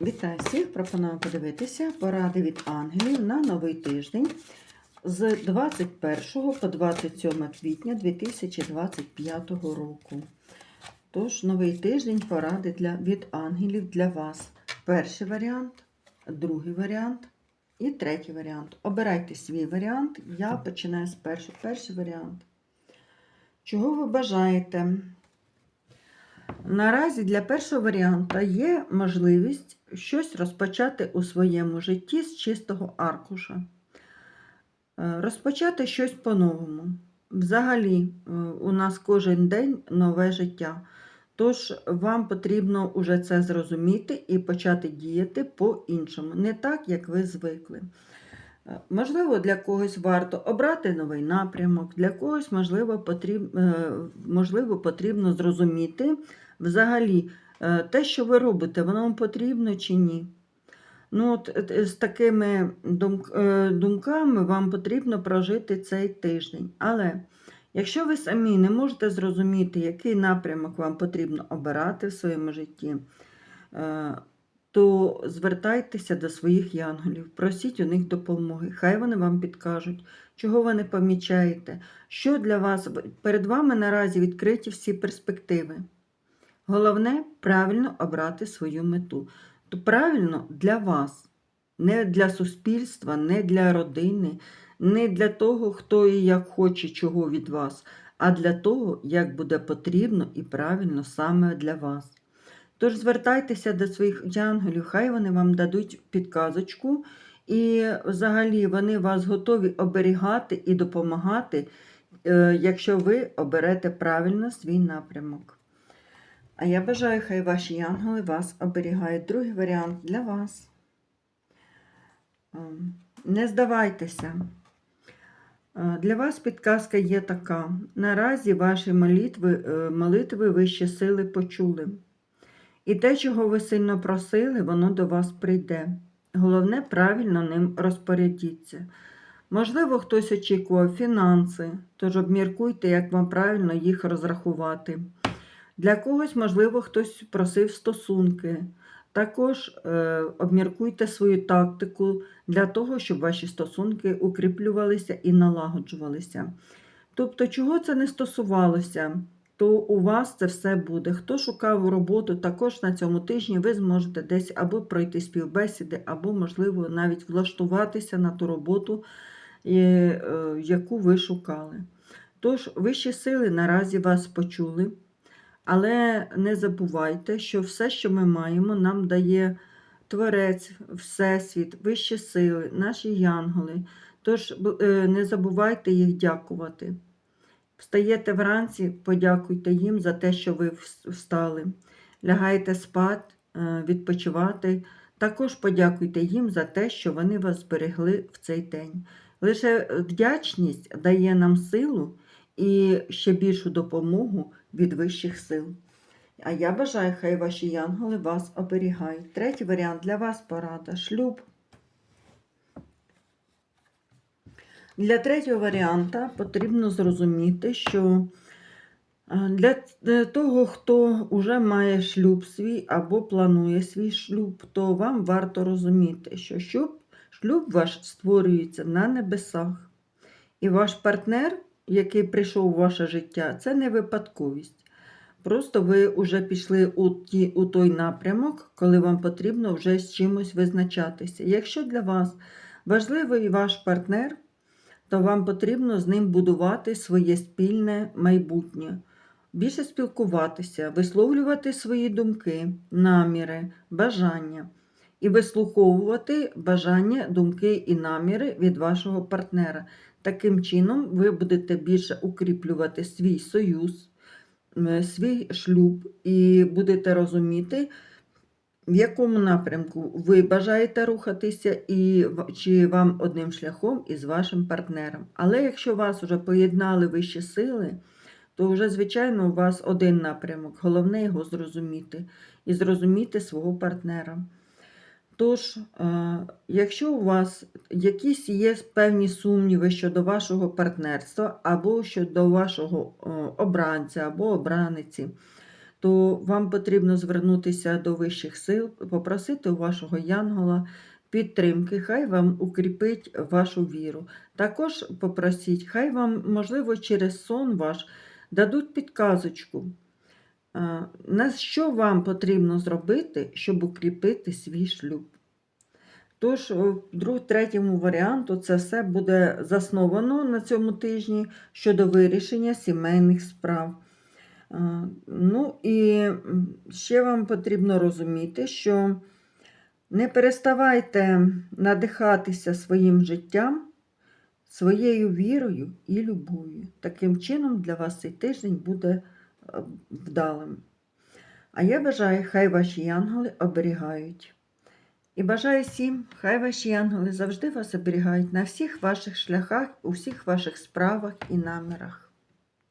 Вітаю всіх! Пропоную подивитися поради від ангелів на новий тиждень з 21 по 27 квітня 2025 року. Тож, новий тиждень поради для, від ангелів для вас. Перший варіант, другий варіант і третій варіант. Обирайте свій варіант. Я починаю з першого. Перший варіант. Чого ви бажаєте? Наразі для першого варіанта є можливість щось розпочати у своєму житті з чистого аркуша. Е, Розпочати щось по-новому. Взагалі, е, у нас кожен день нове життя. Тож вам потрібно уже це зрозуміти і почати діяти по-іншому, не так, як ви звикли. Е, Можливо, для когось варто обрати новий напрямок, для когось, можливо, потрібно, можливо, потрібно зрозуміти взагалі е, те, що ви робите, воно вам потрібно чи ні. Ну, от, е, з такими е, думками вам потрібно прожити цей тиждень. Але якщо ви самі не можете зрозуміти, який напрямок вам потрібно обирати в своєму житті, е, то звертайтеся до своїх янголів, просіть у них допомоги. Хай вони вам підкажуть, чого ви не помічаєте, що для вас перед вами наразі відкриті всі перспективи. Головне правильно обрати свою мету. То правильно для вас, не для суспільства, не для родини, не для того, хто і як хоче чого від вас, а для того, як буде потрібно і правильно саме для вас. Тож звертайтеся до своїх янголів, хай вони вам дадуть підказочку, і взагалі вони вас готові оберігати і допомагати, е, якщо ви оберете правильно свій напрямок. А я бажаю, хай ваші янголи вас оберігають. Другий варіант для вас. Ем, Не здавайтеся. Е, Для вас підказка є така. Наразі ваші молитви, е, молитви вищі сили почули. І те, чого ви сильно просили, воно до вас прийде. Головне, правильно ним розпорядіться. Можливо, хтось очікував фінанси, тож обміркуйте, як вам правильно їх розрахувати. Для когось, можливо, хтось просив стосунки. Також е, обміркуйте свою тактику для того, щоб ваші стосунки укріплювалися і налагоджувалися. Тобто, чого це не стосувалося, то у вас це все буде. Хто шукав роботу, також на цьому тижні ви зможете десь або пройти співбесіди, або, можливо, навіть влаштуватися на ту роботу, е, е, яку ви шукали. Тож, вищі сили наразі вас почули. Але не забувайте, що все, що ми маємо, нам дає Творець, Всесвіт, вищі сили, наші янголи. Тож е, не забувайте їх дякувати. Встаєте вранці, подякуйте їм за те, що ви встали. Лягайте спати, е, відпочивати. Також подякуйте їм за те, що вони вас зберегли в цей день. Лише вдячність дає нам силу і ще більшу допомогу від вищих сил. А я бажаю, хай ваші янголи вас оберігають. Третій варіант для вас порада шлюб. Для третього варіанта потрібно зрозуміти, що е, для того, хто вже має шлюб свій або планує свій шлюб, то вам варто розуміти, що шлюб, шлюб ваш створюється на небесах. І ваш партнер, який прийшов у ваше життя, це не випадковість. Просто ви вже пішли у, ті, у той напрямок, коли вам потрібно вже з чимось визначатися. Якщо для вас важливий ваш партнер, то вам потрібно з ним будувати своє спільне майбутнє, більше спілкуватися, висловлювати свої думки, наміри, бажання і вислуховувати бажання, думки і наміри від вашого партнера. Таким чином, ви будете більше укріплювати свій союз, свій шлюб і будете розуміти, в якому напрямку ви бажаєте рухатися, і чи вам одним шляхом із вашим партнером. Але якщо вас вже поєднали вищі сили, то вже, звичайно, у вас один напрямок. Головне його зрозуміти і зрозуміти свого партнера. Тож, е, якщо у вас якісь є певні сумніви щодо вашого партнерства, або щодо вашого е, обранця або обраниці, то вам потрібно звернутися до вищих сил, попросити у вашого янгола підтримки, хай вам укріпить вашу віру. Також попросіть, хай вам, можливо, через сон ваш дадуть підказочку, на що вам потрібно зробити, щоб укріпити свій шлюб. Тож, в третьому варіанту це все буде засновано на цьому тижні щодо вирішення сімейних справ. А, Ну і ще вам потрібно розуміти, що не переставайте надихатися своїм життям, своєю вірою і любов'ю. Таким чином для вас цей тиждень буде е, вдалим. А я бажаю, хай ваші янголи оберігають. І бажаю всім, хай ваші янголи завжди вас оберігають на всіх ваших шляхах, у всіх ваших справах і намірах.